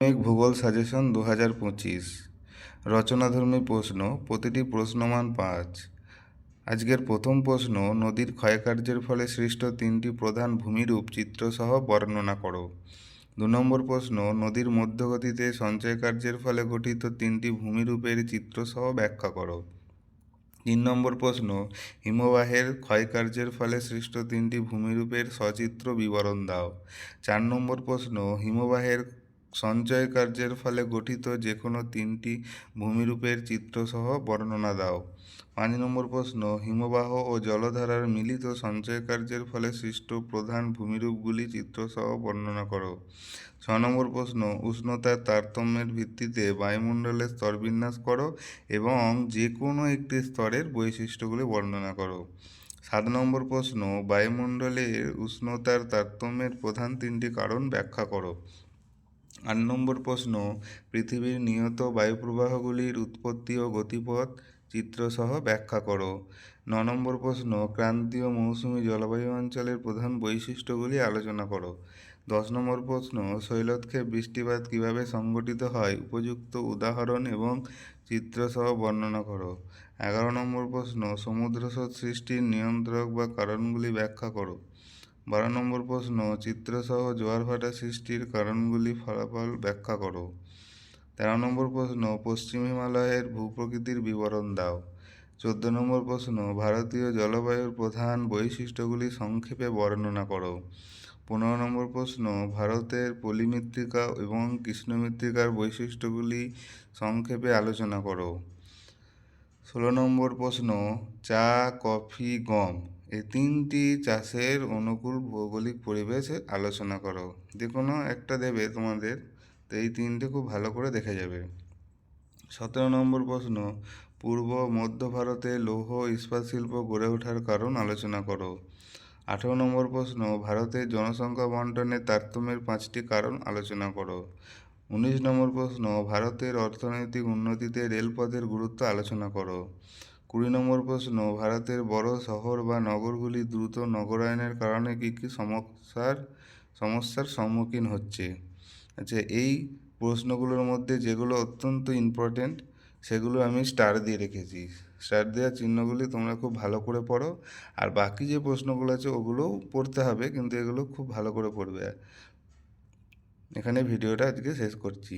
মাধ্যমিক ভূগোল সাজেশন দু হাজার পঁচিশ। রচনাধর্মী প্রশ্ন, প্রতিটি প্রশ্নমান পাঁচ। আজকের প্রথম প্রশ্ন, নদীর ক্ষয়কার্যের ফলে সৃষ্ট তিনটি প্রধান ভূমিরূপ চিত্রসহ বর্ণনা করো। দু নম্বর প্রশ্ন, নদীর মধ্যগতিতে সঞ্চয় কার্যের ফলে গঠিত তিনটি ভূমিরূপের চিত্রসহ ব্যাখ্যা করো। তিন নম্বর প্রশ্ন, হিমবাহের ক্ষয়কার্যের ফলে সৃষ্ট তিনটি ভূমিরূপের সচিত্র বিবরণ দাও। চার নম্বর প্রশ্ন, হিমবাহের সঞ্চয় কার্যের ফলে গঠিত যে কোনো তিনটি ভূমিরূপের চিত্রসহ বর্ণনা দাও। পাঁচ নম্বর প্রশ্ন, হিমবাহ ও জলধারার মিলিত সঞ্চয় কার্যের ফলে সৃষ্ট প্রধান ভূমিরূপগুলি চিত্রসহ বর্ণনা করো। ছ নম্বর প্রশ্ন, উষ্ণতার তারতম্যের ভিত্তিতে বায়ুমণ্ডলের স্তরবিন্যাস করো এবং যে কোনো একটি স্তরের বৈশিষ্ট্যগুলি বর্ণনা করো। সাত নম্বর প্রশ্ন, বায়ুমণ্ডলের উষ্ণতার তারতম্যের প্রধান তিনটি কারণ ব্যাখ্যা করো। আট নম্বর প্রশ্ন, পৃথিবীর নিয়ত বায়ুপ্রবাহগুলির উৎপত্তি ও গতিপথ চিত্রসহ ব্যাখ্যা করো। ন নম্বর প্রশ্ন, ক্রান্তীয় মৌসুমী জলবায়ু অঞ্চলের প্রধান বৈশিষ্ট্যগুলি আলোচনা করো। দশ নম্বর প্রশ্ন শৈলক্ষে বৃষ্টিপাত কীভাবে সংগঠিত হয়, উপযুক্ত উদাহরণ এবং চিত্রসহ বর্ণনা করো। এগারো নম্বর প্রশ্ন, সমুদ্রস্রোত সৃষ্টির নিয়ন্ত্রক বা কারণগুলি ব্যাখ্যা করো। বারো নম্বর প্রশ্ন, চিত্রসহ জোয়ার ভাটা সৃষ্টির কারণগুলি ফলাফল ব্যাখ্যা করো। তেরো নম্বর প্রশ্ন, পশ্চিম হিমালয়ের ভূপ্রকৃতির বিবরণ দাও। চোদ্দ নম্বর প্রশ্ন, ভারতীয় জলবায়ুর প্রধান বৈশিষ্ট্যগুলি সংক্ষেপে বর্ণনা করো। পনেরো নম্বর প্রশ্ন, ভারতের পলিমৃত্তিকা এবং কৃষ্ণমৃত্তিকার বৈশিষ্ট্যগুলি সংক্ষেপে আলোচনা করো। ষোলো নম্বর প্রশ্ন, চা, কফি, গম। এই তিনটি চাষের অনুকূল ভৌগোলিক পরিবেশ আলোচনা করো। যে কোনো একটা দেবে তোমাদের, তো এই তিনটে খুব ভালো করে দেখা যাবে। সতেরো নম্বর প্রশ্ন, পূর্ব মধ্য ভারতে লৌহ ইস্পাত শিল্প গড়ে ওঠার কারণ আলোচনা করো। আঠেরো নম্বর প্রশ্ন ভারতের জনসংখ্যা বন্টনের তারতম্যের পাঁচটি কারণ আলোচনা করো। উনিশ নম্বর প্রশ্ন, ভারতের অর্থনৈতিক উন্নতিতে রেলপথের গুরুত্ব আলোচনা করো। কুড়ি নম্বর প্রশ্ন, ভারতের বড় শহর বা নগরগুলি দ্রুত নগরায়নের কারণে কী কী সমস্যার সমস্যার সম্মুখীন হচ্ছে? আচ্ছা এই প্রশ্নগুলোর মধ্যে যেগুলো অত্যন্ত ইম্পর্টেন্ট সেগুলো আমি স্টার দিয়ে রেখেছি। স্টার দেওয়া চিহ্নগুলি তোমরা খুব ভালো করে পড়ো, আর বাকি যে প্রশ্নগুলো আছে ওগুলোও পড়তে হবে, কিন্তু এগুলো খুব ভালো করে পড়বে। এখানে ভিডিওটা আজকে শেষ করছি।